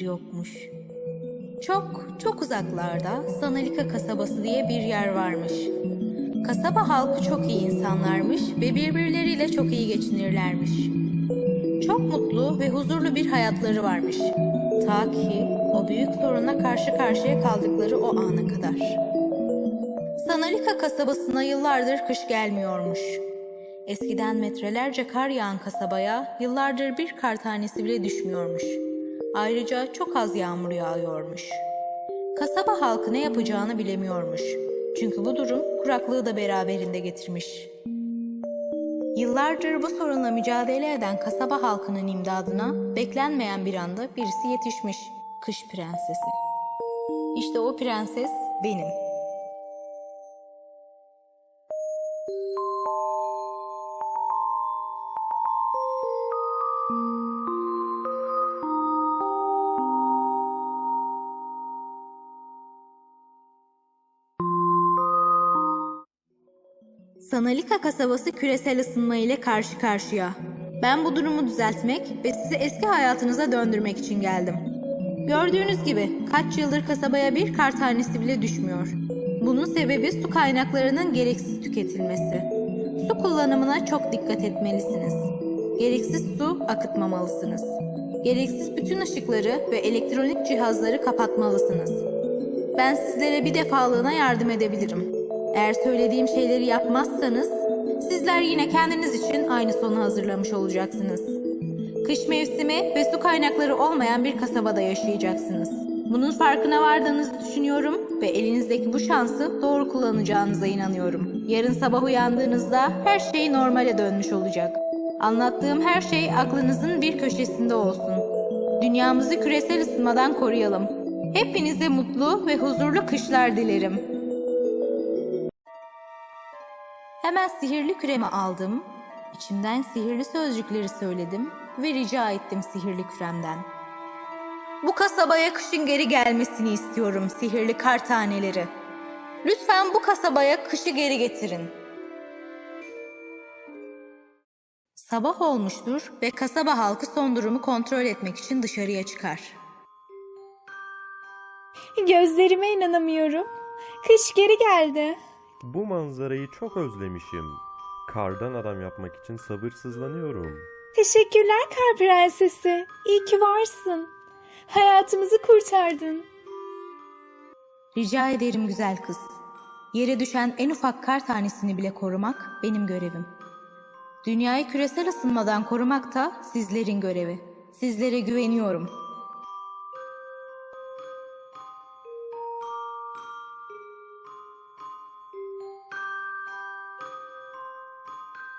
yokmuş. Çok çok uzaklarda Sanalika kasabası diye bir yer varmış. Kasaba halkı çok iyi insanlarmış ve birbirleriyle çok iyi geçinirlermiş. Çok mutlu ve huzurlu bir hayatları varmış. Ta ki o büyük sorunla karşı karşıya kaldıkları o ana kadar. Sanalika kasabasına yıllardır kış gelmiyormuş. Eskiden metrelerce kar yağan kasabaya yıllardır bir kar tanesi bile düşmüyormuş. Ayrıca çok az yağmur yağıyormuş. Kasaba halkı ne yapacağını bilemiyormuş. Çünkü bu durum kuraklığı da beraberinde getirmiş. Yıllardır bu sorunla mücadele eden kasaba halkının imdadına beklenmeyen bir anda birisi yetişmiş. Kış prensesi. İşte o prenses benim. Sanalika kasabası küresel ısınma ile karşı karşıya. Ben bu durumu düzeltmek ve sizi eski hayatınıza döndürmek için geldim. Gördüğünüz gibi kaç yıldır kasabaya bir kar tanesi bile düşmüyor. Bunun sebebi su kaynaklarının gereksiz tüketilmesi. Su kullanımına çok dikkat etmelisiniz. Gereksiz su akıtmamalısınız. Gereksiz bütün ışıkları ve elektronik cihazları kapatmalısınız. Ben sizlere bir defalığına yardım edebilirim. Eğer söylediğim şeyleri yapmazsanız sizler yine kendiniz için aynı sonu hazırlamış olacaksınız. Kış mevsimi ve su kaynakları olmayan bir kasabada yaşayacaksınız. Bunun farkına vardığınızı düşünüyorum ve elinizdeki bu şansı doğru kullanacağınıza inanıyorum. Yarın sabah uyandığınızda her şey normale dönmüş olacak. Anlattığım her şey aklınızın bir köşesinde olsun. Dünyamızı küresel ısınmadan koruyalım. Hepinize mutlu ve huzurlu kışlar dilerim. Hemen sihirli küremi aldım. İçimden sihirli sözcükleri söyledim ve rica ettim sihirli küremden. Bu kasabaya kışın geri gelmesini istiyorum sihirli kar taneleri. Lütfen bu kasabaya kışı geri getirin. Sabah olmuştur ve kasaba halkı son durumu kontrol etmek için dışarıya çıkar. Gözlerime inanamıyorum. Kış geri geldi. Bu manzarayı çok özlemişim. Kardan adam yapmak için sabırsızlanıyorum. Teşekkürler kar prensesi. İyi ki varsın. Hayatımızı kurtardın. Rica ederim güzel kız. Yere düşen en ufak kar tanesini bile korumak benim görevim. Dünyayı küresel ısınmadan korumak da sizlerin görevi. Sizlere güveniyorum.